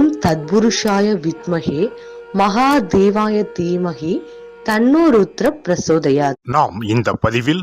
ஓம் தத்புருஷாய வித்மகே மகாதேவாய தீமகி தன்னோ ருத்ர நாம் இந்த பதிவில்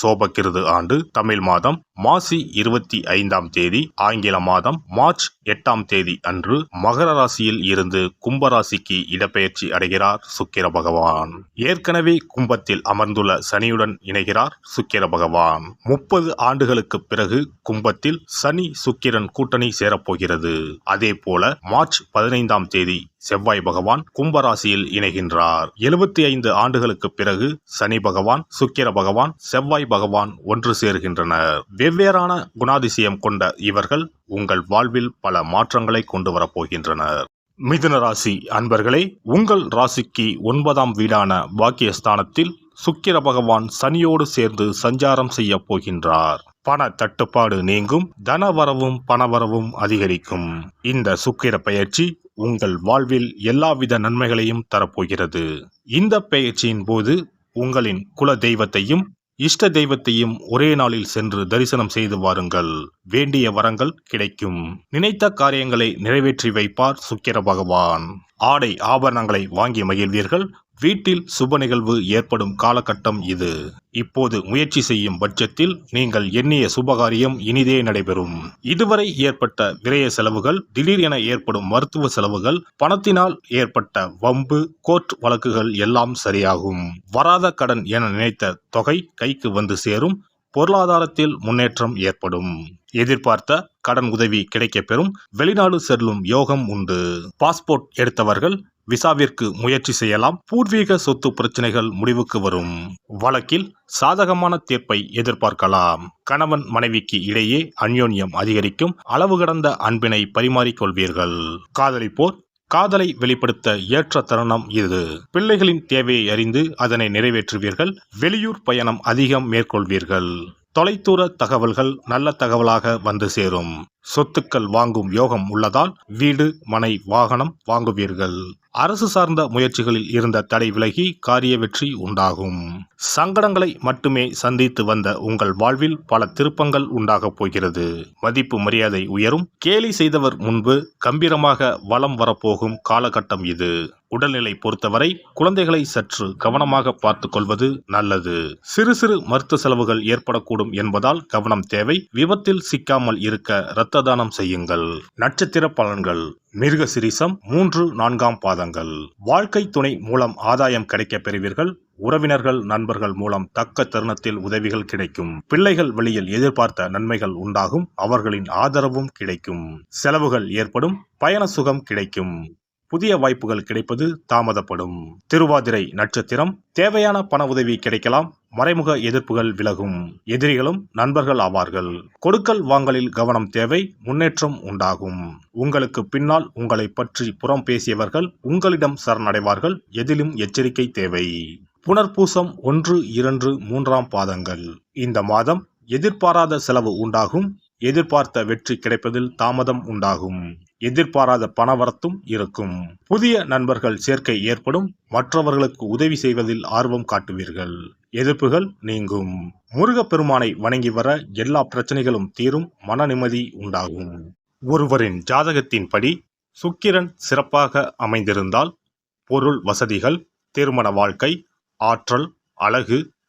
சோபகிருது ஆண்டு தமிழ் மாதம் மாசி இருபத்தி ஐந்தாம் தேதி ஆங்கில மாதம் மார்ச் எட்டாம் தேதி அன்று மகர ராசியில் இருந்து கும்பராசிக்கு இடப்பெயர்ச்சி அடைகிறார் சுக்கிர பகவான். ஏற்கனவே கும்பத்தில் அமர்ந்துள்ள சனியுடன் இணைகிறார் சுக்கிர பகவான். முப்பது ஆண்டுகளுக்கு பிறகு கும்பத்தில் சனி சுக்கிரன் கூட்டணி சேரப்போகிறது. அதே போல மார்ச் பதினைந்தாம் தேதி செவ்வாய் பகவான் கும்பராசியில் இணைகின்றார். எழுபத்தி ஐந்து ஆண்டுகளுக்கு பிறகு சனி பகவான் சுக்கிர பகவான் செவ்வாய் பகவான் ஒன்று சேர்கின்றனர். வெவ்வேறான குணாதிசயம் கொண்ட இவர்கள் உங்கள் வாழ்வில் பல மாற்றங்களை கொண்டு வரப்போகின்றனர் மிதுன ராசி அன்பர்களே உங்கள் ராசிக்கு ஒன்பதாம் வீடான பாக்கியஸ்தானத்தில் சுக்கிர பகவான் சனியோடு சேர்ந்து சஞ்சாரம் செய்ய போகின்றார். பண தட்டுப்பாடு நீங்கும் தனவரவும் பணவரவும் அதிகரிக்கும். இந்த சுக்கிர பயிற்சி உங்கள் வாழ்வில் எல்லாவித நன்மைகளையும் தரப்போகிறது. இந்த பயிற்சியின் போது உங்களின் குல தெய்வத்தையும் இஷ்ட தெய்வத்தையும் ஒரே நாளில் சென்று தரிசனம் செய்து வாருங்கள். வேண்டிய வரங்கள் கிடைக்கும். நினைத்த காரியங்களை நிறைவேற்றி வைப்பார் சுக்கிர பகவான். ஆடை ஆபரணங்களை வாங்கி மகிழ்வீர்கள். வீட்டில் சுப நிகழ்வு ஏற்படும் காலகட்டம் இது. இப்போது முயற்சி செய்யும் பட்சத்தில் நீங்கள் எண்ணிய சுபகாரியம் இனிதே நடைபெறும். இதுவரை ஏற்பட்ட விரய செலவுகள் திடீர் என ஏற்படும் மருத்துவ செலவுகள் பணத்தினால் ஏற்பட்ட வம்பு கோர்ட் வழக்குகள் எல்லாம் சரியாகும். வராத கடன் என நினைத்த தொகை கைக்கு வந்து சேரும். பொருளாதாரத்தில் முன்னேற்றம் ஏற்படும். எதிர்பார்த்த கடன் உதவி கிடைக்கப்பெறும். வெளிநாடு செல்லும் யோகம் உண்டு. பாஸ்போர்ட் எடுத்தவர்கள் விசாவிற்கு முயற்சி செய்யலாம். பூர்வீக சொத்து பிரச்சனைகள் முடிவுக்கு வரும். வழக்கில் சாதகமான தீர்ப்பை எதிர்பார்க்கலாம். கணவன் மனைவிக்கு இடையே அந்யோன்யம் அதிகரிக்கும். அளவு கடந்த அன்பினை பரிமாறிக்கொள்வீர்கள். காதலிப்போர் காதலை வெளிப்படுத்த ஏற்ற தருணம் இது. பிள்ளைகளின் தேவையை அறிந்து அதனை நிறைவேற்றுவீர்கள். வெளியூர் பயணம் அதிகம் மேற்கொள்வீர்கள். தொலைதூர தகவல்கள் நல்ல தகவலாக வந்து சேரும். சொத்துக்கள் வாங்கும் யோகம் உள்ளதால் வீடு மனை வாகனம் வாங்குவீர்கள். அரசு சார்ந்த முயற்சிகளில் இருந்த தடை விலகி காரிய வெற்றி உண்டாகும். சங்கடங்களை மட்டுமே சந்தித்து வந்த உங்கள் வாழ்வில் பல திருப்பங்கள் உண்டாகப் போகிறது. மதிப்பு மரியாதை உயரும். கேலி செய்தவர் முன்பு கம்பீரமாக வலம் வரப்போகும் காலகட்டம் இது. உடல்நிலை பொறுத்தவரை குழந்தைகளை சற்று கவனமாக பார்த்து கொள்வது நல்லது. சிறு சிறு மருத்துவ செலவுகள் ஏற்படக்கூடும் என்பதால் கவனம் தேவை. விபத்தில் சிக்காமல் இருக்க இரத்த தானம் செய்யுங்கள். நட்சத்திர பலன்கள். மிருக சிரிசம் மூன்று நான்காம் பாதங்கள். வாழ்க்கை துணை மூலம் ஆதாயம் கிடைக்கப் பெறுவீர்கள். உறவினர்கள் நண்பர்கள் மூலம் தக்க தருணத்தில் உதவிகள் கிடைக்கும். பிள்ளைகள் வழியில் எதிர்பார்த்த நன்மைகள் உண்டாகும். அவர்களின் ஆதரவும் கிடைக்கும். செலவுகள் ஏற்படும். பயண சுகம் கிடைக்கும். புதிய வாய்ப்புகள் கிடைப்பது தாமதப்படும். திருவாதிரை நட்சத்திரம் தேவையான பண உதவி கிடைக்கலாம் மறைமுக எதிர்ப்புகள் விலகும். எதிரிகளும் நண்பர்கள் ஆவார்கள். கொடுக்கல் வாங்கலில் கவனம் தேவை முன்னேற்றம் உண்டாகும். உங்களுக்கு பின்னால் உங்களை பற்றி புறம் பேசியவர்கள் உங்களிடம் சரணடைவார்கள் எதிலும் எச்சரிக்கை தேவை. புனர்பூசம் ஒன்று இரண்டு மூன்றாம் பாதங்கள். இந்த மாதம் எதிர்பாராத செலவு உண்டாகும் எதிர்பார்த்த வெற்றி கிடைப்பதில் தாமதம் உண்டாகும். எதிர்பாராத பணவரத்தும் இருக்கும். புதிய நண்பர்கள் சேர்க்கை ஏற்படும். மற்றவர்களுக்கு உதவி செய்வதில் ஆர்வம் காட்டுவீர்கள். எதிர்ப்புகள் நீங்கும். முருகப்பெருமானை வணங்கி வர எல்லா பிரச்சனைகளும் தீரும். மன நிம்மதி உண்டாகும். ஒருவரின் ஜாதகத்தின்படி சுக்கிரன் சிறப்பாக அமைந்திருந்தால் பொருள் வசதிகள் திருமண வாழ்க்கை ஆற்றல் அழகு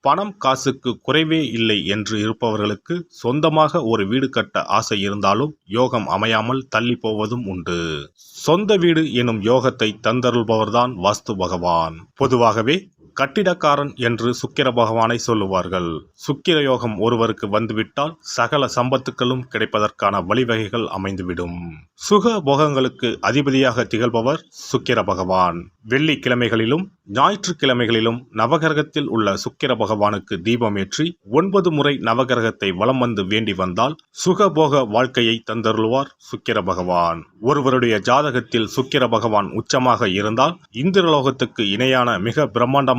பணம் காசுக்கு குறைவே இல்லை என்று இருப்பவர்களுக்கு சொந்தமாக ஒரு வீடு கட்ட ஆசை இருந்தாலும் யோகம் அமையாமல் தள்ளி போவதும் உண்டு. சொந்த வீடு எனும் யோகத்தை தந்தருள்பவர்தான் வாஸ்து பகவான். பொதுவாகவே கட்டிடக்காரன் என்று சுக்கிர பகவானை சொல்லுவார்கள். சுக்கிர யோகம் ஒருவருக்கு வந்துவிட்டால் சகல சம்பத்துக்களும் கிடைப்பதற்கான வழிவகைகள் அமைந்துவிடும். சுக போகங்களுக்கு அதிபதியாக திகழ்பவர் சுக்கிர பகவான். வெள்ளிக்கிழமைகளிலும் ஞாயிற்றுக்கிழமைகளிலும் நவகிரகத்தில் உள்ள சுக்கிர பகவானுக்கு தீபமேற்றி ஒன்பது முறை நவகிரகத்தை வலம் வந்து வேண்டி வந்தால் சுகபோக வாழ்க்கையை தந்தருள்வார் சுக்கிர பகவான். ஒருவருடைய ஜாதகத்தில் சுக்கிர பகவான் உச்சமாக இருந்தால் இந்திரலோகத்துக்கு இணையான மிக பிரம்மாண்டமான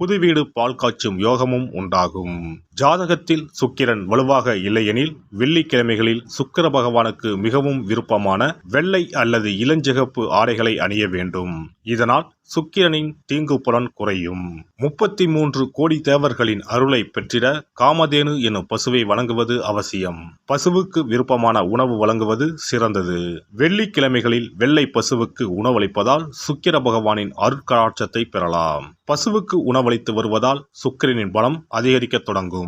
புது வீடு பால் காய்ச்சும் யோகமும் உண்டாகும். ஜாதகத்தில் சுக்கிரன் வலுவாக இல்லையெனில் வெள்ளிக்கிழமைகளில் சுக்கிர பகவானுக்கு மிகவும் விருப்பமான வெள்ளை அல்லது இளஞ்சிகப்பு ஆடைகளை அணிய வேண்டும். இதனால் சுக்கிரனின் தீங்கு புலன் குறையும். முப்பத்தி மூன்று கோடி தேவர்களின் அருளை பெற்றிட காமதேனு எனும் பசுவை வழங்குவது அவசியம். பசுவுக்கு விருப்பமான உணவு வழங்குவது சிறந்தது. வெள்ளிக்கிழமைகளில் வெள்ளை பசுவுக்கு உணவளிப்பதால் சுக்கிர பகவானின் அருட்கடாட்சத்தை பெறலாம். பசுவுக்கு உணவளித்து வருவதால் சுக்கிரனின் பலம் அதிகரிக்கத் தொடங்கும்.